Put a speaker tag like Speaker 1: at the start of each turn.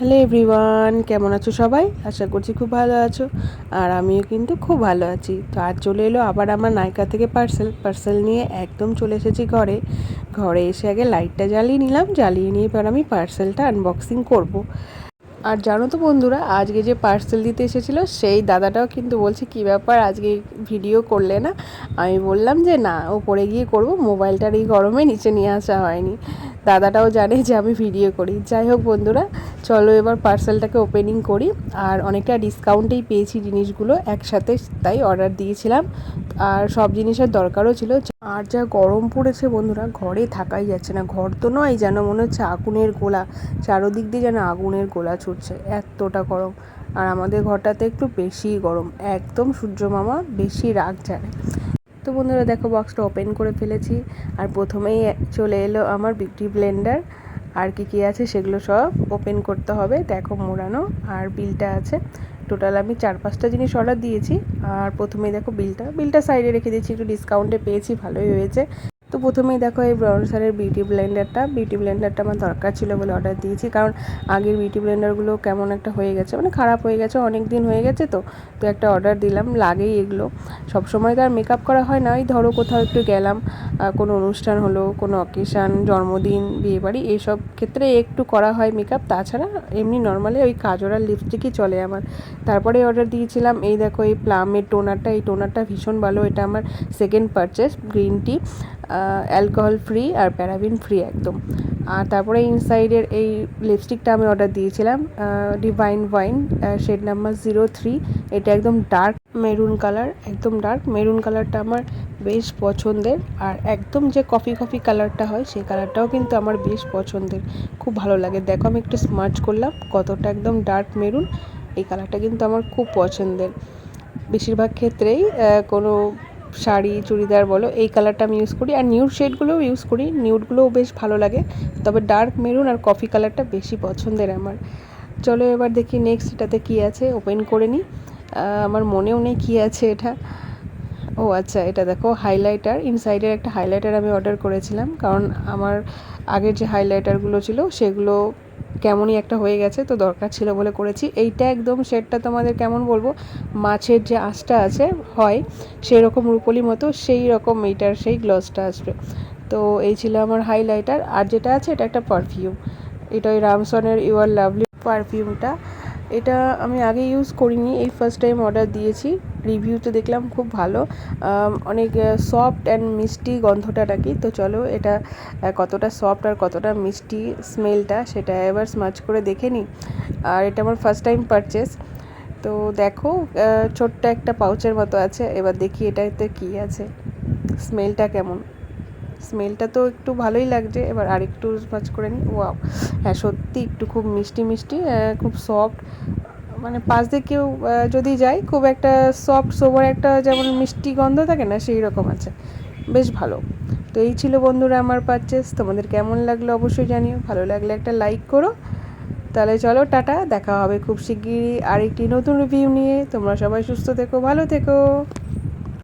Speaker 1: Hello everyone, কেমন আছো সবাই? আশা করছি খুব ভালো আছো, আর আমিও কিন্তু খুব ভালো আছি। তো আজ চলে এলো আবার আমার নায়িকা থেকে পার্সেল পার্সেল নিয়ে একদম চলে এসেছি ঘরে। ঘরে এসে আগে লাইটটা জ্বালিয়ে নিলাম, জ্বালিয়ে নিয়ে এবার আমি পার্সেলটা আনবক্সিং করব। আর জানো তো বন্ধুরা, আজকে যে পার্সেল দিতে এসেছিল, সেই দাদাটাও কিন্তু বলছে, কি ব্যাপার, আজকে ভিডিও করলে না? আমি বললাম যে, না, ওপরে গিয়ে করব, মোবাইলটার এই গরমে নিচে নিয়ে আসা হয়নি। দাদাটাও জানে যে আমি ভিডিও করি। যাই হোক বন্ধুরা, চলো এবার পার্সেলটাকে ওপেনিং করি। আর অনেকটা ডিসকাউন্টেই পেয়েছি জিনিসগুলো একসাথে, তাই অর্ডার দিয়েছিলাম। আর সব জিনিসের দরকারও ছিল। আর যা গরম পড়েছে বন্ধুরা, ঘরে থাকাই যাচ্ছে না। ঘর তো নয় যেন মনে হচ্ছে আগুনের গোলা। চারোদিক দিয়ে যেন আগুনের গোলা ছুটছে, এতটা গরম। আর আমাদের ঘরটাতে একটু বেশি গরম। একদম সূর্য মামা বেশি রাগ জানে। তো বন্ধুরা দেখো বক্সটা ওপেন করে ফেলেছি। আর প্রথমেই চলে এলো আমার বিউটি ব্লেন্ডার আর কি কী আছে সেগুলো সব ওপেন করতে হবে। দেখো মোড়ানো আর বিলটা আছে। টোটাল আমি চার পাঁচটা জিনিস অর্ডার দিয়েছি। আর প্রথমেই দেখো বিলটা। বিলটা সাইডে রেখে দিয়েছি, একটু ডিসকাউন্টে পেয়েছি, ভালোই হয়েছে। তো প্রথমেই দেখো এই ব্রাউনসারের বিউটি ব্লেন্ডারটা। বিউটি ব্লেন্ডারটা আমার দরকার ছিল বলে অর্ডার দিয়েছি। কারণ আগের বিউটি ব্লেন্ডারগুলো কেমন একটা হয়ে গেছে মানে খারাপ হয়ে গেছে অনেক দিন হয়ে গেছে তো। তো একটা অর্ডার দিলাম, লাগেই এগুলো। সবসময় তো আর মেকআপ করা হয় না। ওই ধরো কোথাও একটু গেলাম কোনো অনুষ্ঠান হলো, কোনো অকেশান জন্মদিন, বিয়েবাড়ি, এইসব ক্ষেত্রে একটু করা হয় মেকআপ তাছাড়া এমনি নর্মালি ওই কাজল আর লিপস্টিকই চলে আমার। তারপরে অর্ডার দিয়েছিলাম, এই দেখো এই প্লামের টোনারটা এই টোনারটা ভীষণ ভালো। এটা আমার second purchase green tea alcohol free আর প্যারাবিন ফ্রি একদম। আর তারপরে ইনসাইডের এই লিপস্টিকটা আমি অর্ডার দিয়েছিলাম divine wine shade number zero three এটা একদম ডার্ক মেরুন কালার একদম ডার্ক মেরুন কালারটা আমার বেশ পছন্দের। আর একদম যে কফি কফি কালারটা হয়, সেই কালারটাও কিন্তু আমার বেশ পছন্দের। খুব ভালো লাগে। দেখো, আমি একটু স্মার্চ করলাম, কতটা একদম ডার্ক মেরুন এই কালারটা কিন্তু আমার খুব পছন্দের। বেশিরভাগ ক্ষেত্রেই কোনো শাড়ি, চুড়িদার বলো, এই কালারটা আমি ইউজ করি। আর নিউড শেডগুলোও ইউজ করি। নিউডগুলোও বেশ ভালো লাগে। তবে ডার্ক মেরুন আর কফি কালারটা বেশি পছন্দের আমার। চলো এবার দেখি নেক্সট এটাতে কী আছে। ওপেন করে নিই। আমার মনেও নেই কী আছে এটা। ও আচ্ছা এটা দেখো হাইলাইটার ইনসাইডের একটা হাইলাইটার আমি অর্ডার করেছিলাম। কারণ আমার আগের যে হাইলাইটারগুলো ছিল, সেগুলো কেমনই একটা হয়ে গেছে, তো দরকার ছিল বলে করেছি। এইটা একদম শেডটা তোমাদের কেমন বলব? মাছের যে আঁশটা আছে, হয় সেই রকম রূপলি মতো সেই রকম এইটার সেই গ্লসটা আসবে। তো এই ছিল আমার হাইলাইটার আর যেটা আছে, এটা একটা পারফিউম এটা ওই রামসনের ইউ আর লাভলি পারফিউমটা এটা আমি আগে ইউজ করিনি, এই ফার্স্ট টাইম অর্ডার দিয়েছি। রিভিউতে দেখলাম খুব ভালো। অনেক সফট অ্যান্ড মিষ্টি গন্ধটা নাকি। তো চলো এটা কতটা সফট আর কতটা মিষ্টি স্মেলটা সেটা এবার স্মাচ করে দেখে নিই। আর এটা আমার ফার্স্ট টাইম পারচেস তো দেখো ছোট্ট একটা পাউচের মতো আছে। এবার দেখি এটাতে কী আছে। স্মেলটা কেমন? স্মেলটা তো একটু ভালোই লাগছে। এবার আরেকটু স্মাচ করে নিই। ওয়াও হ্যাঁ সত্যি একটু খুব মিষ্টি মিষ্টি খুব সফট মানে পাশ দিয়ে কেউ যদি যায়, খুব একটা সফট সোবর একটা যেমন মিষ্টি গন্ধ থাকে না, সেই রকম আছে। বেশ ভালো। তো এই ছিল বন্ধুরা আমার পারচেস তোমাদের কেমন লাগল অবশ্যই জানিও। ভালো লাগলে একটা লাইক করো। তাহলে চলো, টাটা। দেখা হবে খুব শিগগিরই আরেকটি নতুন রিভিউ নিয়ে। তোমরা সবাই সুস্থ থেকো, ভালো থেকো।